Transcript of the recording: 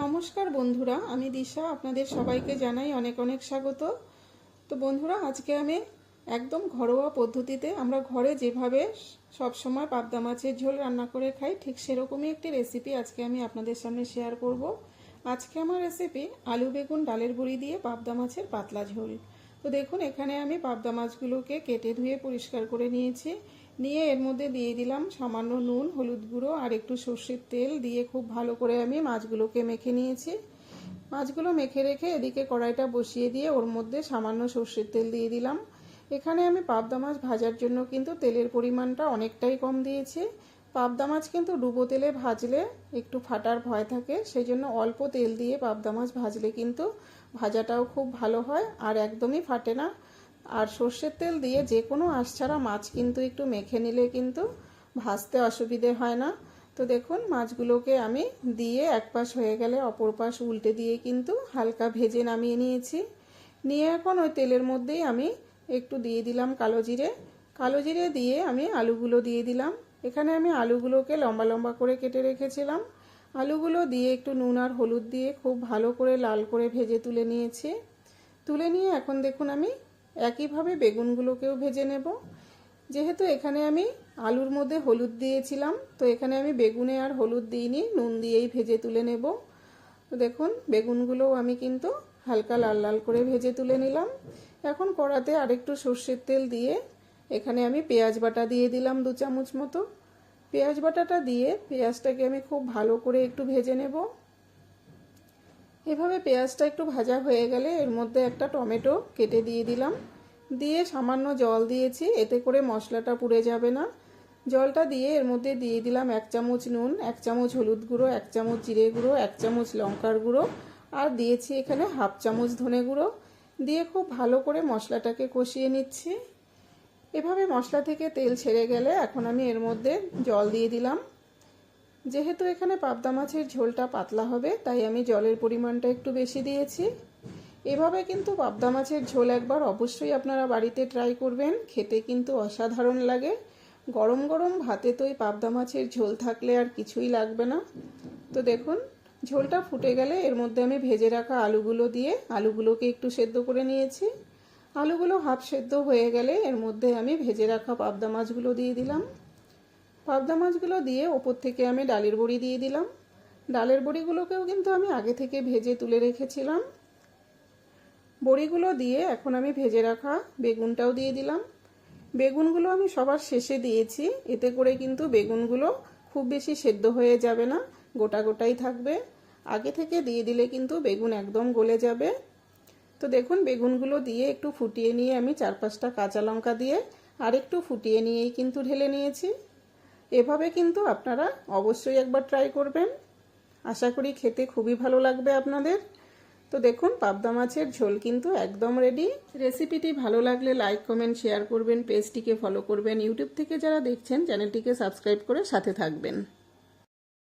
নমস্কার বন্ধুরা, আমি দিশা, আপনাদের সবাইকে জানাই অনেক অনেক স্বাগত। তো বন্ধুরা, আজকে আমি একদম ঘরোয়া পদ্ধতিতে আমরা ঘরে যেভাবে সব সময় পাবদা মাছের ঝোল রান্না করে খাই, ঠিক সেরকমই একটি রেসিপি আজকে আমি আপনাদের সামনে শেয়ার করব। আজকে আমার রেসিপি আলু বেগুন ডালের বড়ি দিয়ে পাবদা মাছের পাতলা ঝোল। তো দেখুন, এখানে আমি পাবদা মাছগুলোকে কেটে ধুয়ে পরিষ্কার করে নিয়েছি। নিয়ে এর মধ্যে দিয়ে দিলাম সামান্য নুন, হলুদ গুঁড়ো আর একটু সর্ষের তেল দিয়ে খুব ভালো করে আমি মাছগুলোকে মেখে নিয়েছি। মাছগুলো মেখে রেখে এদিকে কড়াইটা বসিয়ে দিয়ে ওর মধ্যে সামান্য সর্ষের তেল দিয়ে দিলাম। এখানে আমি পাবদা মাছ ভাজার জন্য কিন্তু তেলের পরিমাণটা অনেকটাই কম দিয়েছি। পাবদা মাছ কিন্তু ডুবো তেলে ভাজলে একটু ফাটার ভয় থাকে সেই জন্য অল্প তেল দিয়ে পাবদা মাছ ভাজলে কিন্তু ভাজাটাও খুব ভালো হয় আর একদমই ফাটে না। আর সর্ষের তেল দিয়ে যে কোনো আঁশ ছাড়া মাছ কিন্তু একটু মেখে নিলে কিন্তু ভাজতে অসুবিধে হয় না। তো দেখুন, মাছগুলোকে আমি দিয়ে এক পাশ হয়ে গেলে অপর পাশ উল্টে দিয়ে কিন্তু হালকা ভেজে নামিয়ে নিয়েছি। নিয়ে এখন ওই তেলের মধ্যেই আমি একটু দিয়ে দিলাম কালো জিরে। কালো জিরে দিয়ে আমি আলুগুলো দিয়ে দিলাম। এখানে আমি আলুগুলোকে লম্বা লম্বা করে কেটে রেখেছিলাম। আলুগুলো দিয়ে একটু নুন আর হলুদ দিয়ে খুব ভালো করে লাল করে ভেজে তুলে নিয়েছি। তুলে নিয়ে এখন দেখুন আমি একইভাবে বেগুনগুলোকেও ভেজে নেব। যেহেতু এখানে আমি আলুর মধ্যে হলুদ দিয়েছিলাম, তো এখানে আমি বেগুনে আর হলুদ দিইনি, নুন দিয়েই ভেজে তুলে নেব। দেখুন, বেগুনগুলোও আমি কিন্তু হালকা লাল লাল করে ভেজে তুলে নিলাম। এখন কড়াতে আরেকটু সর্ষের তেল দিয়ে এখানে আমি পেঁয়াজ বাটা দিয়ে দিলাম দু চামচ মতো। পেঁয়াজ বাটাটা দিয়ে পেঁয়াজটাকে আমি খুব ভালো করে একটু ভেজে নেব। এভাবে পেঁয়াজটা একটু ভাজা হয়ে গেলে এর মধ্যে একটা টমেটো কেটে দিয়ে দিলাম। দিয়ে সামান্য জল দিয়েছি, এতে করে মশলাটা পুড়ে যাবে না। জলটা দিয়ে এর মধ্যে দিয়ে দিলাম এক চামচ নুন, এক চামচ হলুদ গুঁড়ো, এক চামচ জিরে গুঁড়ো, এক চামচ লঙ্কার গুঁড়ো আর দিয়েছি এখানে হাফ চামচ ধনে গুঁড়ো। দিয়ে খুব ভালো করে মশলাটাকে কষিয়ে নিচ্ছি। এভাবে মশলা থেকে তেল ছেড়ে গেলে এখন আমি এর মধ্যে জল দিয়ে দিলাম। যেহেতু এখানে পাবদা মাছের ঝোলটা পাতলা হবে, তাই আমি জলের পরিমাণটা একটু বেশি দিয়েছি। এভাবে কিন্তু পাবদা মাছের ঝোল একবার অবশ্যই আপনারা বাড়িতে ট্রাই করবেন, খেতে কিন্তু অসাধারণ লাগে। গরম গরম ভাতে তো এই পাবদা মাছের ঝোল থাকলে আর কিছুই লাগবে না। তো দেখুন, ঝোলটা ফুটে গেলে এর মধ্যে আমি ভেজে রাখা আলুগুলো দিয়ে আলুগুলোকে একটু সেদ্ধ করে নিয়েছি। আলুগুলো হাফ সেদ্ধ হয়ে গেলে এর মধ্যে আমি ভেজে রাখা পাবদা মাছগুলো দিয়ে দিলাম। পাবদা মাছগুলো দিয়ে ওপর থেকে আমি ডালের বড়ি দিয়ে দিলাম। ডালের বড়িগুলোকেও কিন্তু আমি আগে থেকে ভেজে তুলে রেখেছিলাম। বড়িগুলো দিয়ে এখন আমি ভেজে রাখা বেগুনটাও দিয়ে দিলাম। বেগুনগুলো আমি সবার শেষে দিয়েছি। এতে করে কিন্তু বেগুনগুলো খুব বেশি সেদ্ধ হয়ে যাবে না, গোটা গোটাই থাকবে। আগে থেকে দিয়ে দিলে কিন্তু বেগুন একদম গলে যাবে। তো দেখুন, বেগুনগুলো দিয়ে একটু ফুটিয়ে নিয়ে আমি চার পাঁচটা কাঁচা লঙ্কা দিয়ে আর একটু ফুটিয়ে নিয়েই কিন্তু ঢেলে নিয়েছি। এভাবে কিন্তু আপনারা অবশ্যই একবার ট্রাই করবেন। আশা করি খেতে খুবই ভালো লাগবে আপনাদের। তো দেখুন, পাবদা মাছের ঝোল কিন্তু একদম রেডি রেসিপিটি ভালো লাগলে লাইক কমেন্ট শেয়ার করবেন পেজটিকে ফলো করবেন। ইউটিউব থেকে যারা দেখছেন চ্যানেলটিকে সাবস্ক্রাইব করে সাথে থাকবেন।